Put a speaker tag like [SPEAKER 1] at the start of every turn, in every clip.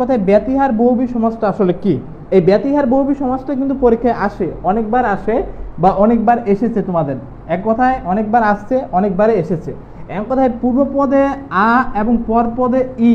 [SPEAKER 1] কথায় ব্যতিহার বহুবি সমাজটা আসলে কি? এই ব্যতিহার বহুবি সমাজটা কিন্তু পরীক্ষায় আসে, অনেকবার আসে বা অনেকবার এসেছে তোমাদের। এক কথায় অনেকবার আসছে অনেকবারে এসেছে। এক কথায় পূর্বপদে আ এবং পরপদে ই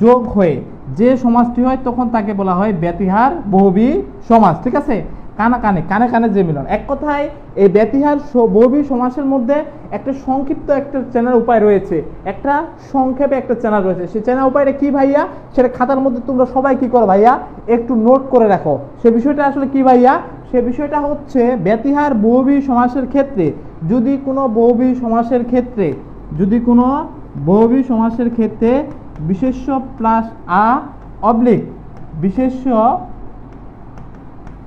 [SPEAKER 1] যোগ হয়ে যে সমাজটি হয় তখন তাকে বলা হয় ব্যতিহার বহুবি সমাজ, ঠিক আছে? কানা কানে কানে কানে যে মিলন। এক কথায়, এই ব্যতিহার বহুবী সমাসের মধ্যে একটা সংক্ষিপ্ত একটা চেনার উপায় রয়েছে। একটা সংক্ষেপে একটা চেনা রয়েছে। সেই চেনা উপায়টা কি ভাইয়া? সেটা খাতার মধ্যে তোমরা সবাই কি করো ভাইয়া? একটু নোট করে রাখো। সে বিষয়টা আসলে কি ভাইয়া? সে বিষয়টা হচ্ছে, ব্যতিহার বহুবী সমাসের ক্ষেত্রে, যদি কোনো বহুবী সমাসের ক্ষেত্রে, যদি কোনো বহুবী সমাসের ক্ষেত্রে বিশেষ্য প্লাস আ অবলিক, বিশেষ্য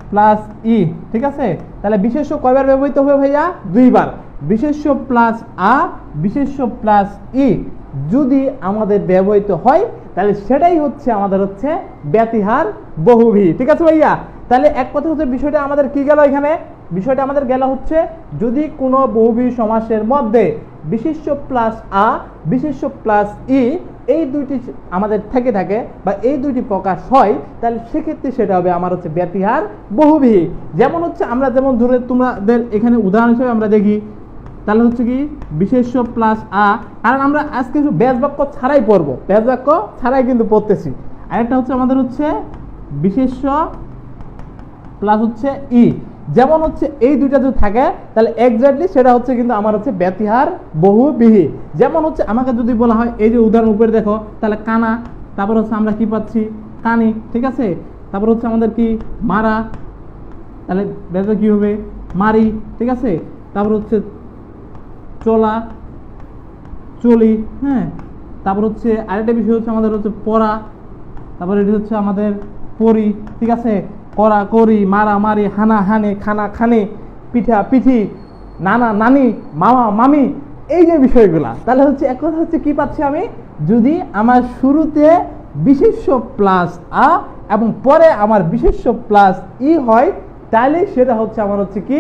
[SPEAKER 1] প্লাস ই ঠিক আছে? তাহলে বিশেষ্য কয়বার ব্যবহৃত হবে ভাইয়া? দুইবার। বিশেষ্য প্লাস আ বিশেষ্য প্লাস ই যদি আমাদের ব্যবহৃত হয়, তাহলে সেটাই হচ্ছে আমাদের হচ্ছে ব্যতিহার বহুভি। ঠিক আছে ভাইয়া? তাহলে এক কথা হচ্ছে বিষয়টা আমাদের কি গেল এখানে? বিষয়টা আমাদের গেল হচ্ছে যদি কোনো বহুভি সমাসের মধ্যে বিশেষ্য প্লাস আ বিশেষ্য প্লাস ই এই দুইটি আমাদের থেকে থাকে বা এই দুইটি প্রকাশ হয়, তাহলে সেক্ষেত্রে সেটা হবে আমার হচ্ছে ব্যতিহার বহুবিহী যেমন হচ্ছে আমরা যেমন ধরে তোমাদের এখানে উদাহরণ হিসেবে আমরা দেখি, তাহলে হচ্ছে কি বিশেষ্য প্লাস আ কারণ আমরা আজকে ব্যাস বাক্য ছাড়াই পড়ব। ব্যাস বাক্য ছাড়াই কিন্তু পড়তেছি। আরেকটা হচ্ছে আমাদের হচ্ছে বিশেষ্য প্লাস হচ্ছে ই যেমন হচ্ছে এই দুইটা যদি থাকে, তাহলে এক্স্যাক্টলি সেটা হচ্ছে কিন্তু আমার হচ্ছে ব্যতিহার বহুবিহী। যেমন হচ্ছে আমাকে যদি বলা হয়, এই যে উদাহরণ উপরে দেখো, তাহলে কানা, তারপর হচ্ছে আমরা কি পাচ্ছি? কানি, ঠিক আছে? তারপর হচ্ছে আমাদের কি? মারা, তাহলে ব্যথা কি হবে? মারি, ঠিক আছে? তারপর হচ্ছে চলা, চলি হ্যাঁ? তারপর হচ্ছে আরেকটা বিষয় হচ্ছে আমাদের হচ্ছে পড়া, তারপর এটি হচ্ছে আমাদের পরি ঠিক আছে? করা করি মারা মারি হানা হানে খানা খানে পিঠা পিঠি নানা নানি, মামা মামি, এই যে বিষয়গুলা। তাহলে হচ্ছে এক কথা হচ্ছে কি পাচ্ছি আমি? যদি আমার শুরুতে বিশেষ্য প্লাস আ এবং পরে আমার বিশেষ্য প্লাস ই হয় তাহলে সেটা হচ্ছে আমার হচ্ছে কি?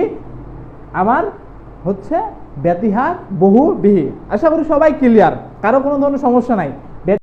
[SPEAKER 1] আমার হচ্ছে ব্যতিহার বহু বিহি আশা করি সবাই ক্লিয়ার কারও কোনো ধরনের সমস্যা নাই।